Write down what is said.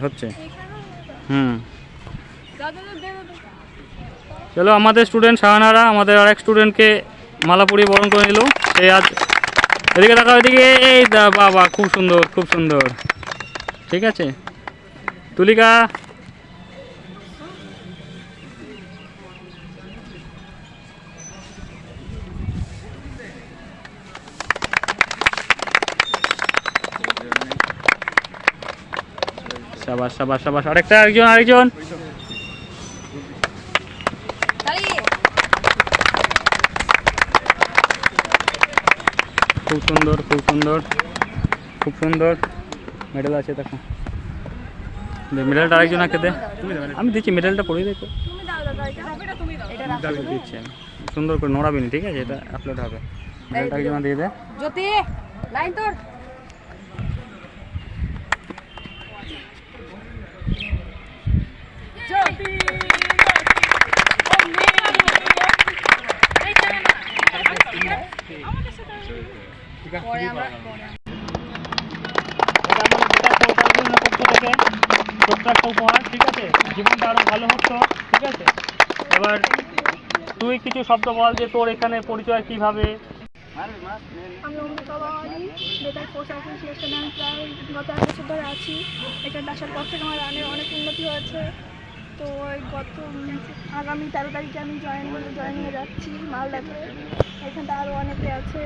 হচ্ছে হচ্ছে। হুম। চলো আমাদের স্টুডেন্ট শাহানারা আমাদের আরেক স্টুডেন্টকে মালাপুরি বরণ করে নিল। সে আজ এদিকে দেখা এদিকে এই বাবা খুব সুন্দর খুব সুন্দর। ঠিক আছে? তুলিকা সাবাস সাবাস সাবাস। আরেকটা আরেকজন আরেকজন। খুব সুন্দর খুব সুন্দর খুব সুন্দর। মেডেল আছে দেখো। মেডেলটা আরেকজন আঁকে দে। আমি দিচ্ছি মেডেলটা পরিয়ে দেখো দিচ্ছি আমি। সুন্দর করে নোড়াবি না ঠিক আছে? এটা আপলোড হবে। মেডেলটা একজন দিয়ে দে। জ্যোতি লাইন তোর পরে আমরা এটা আমাদের গোটা পোর্টালগুলোর পক্ষ থেকে ছোট্ট এবার তুই কিছু শব্দ বল যে তোর এখানে পরিচয় কীভাবে আমি অমৃতা বাঙালি বেতার অ্যাসোসিয়েশনে আমি আছি। এখানে আসার পর থেকে আমার অনেক উন্নতি হয়েছে। তো ওই গত আগামী তেরো তারিখে আমি জয়েন জয়েন হয়ে যাচ্ছি মালদাতে। এখানটা আরও অনেকে আছে।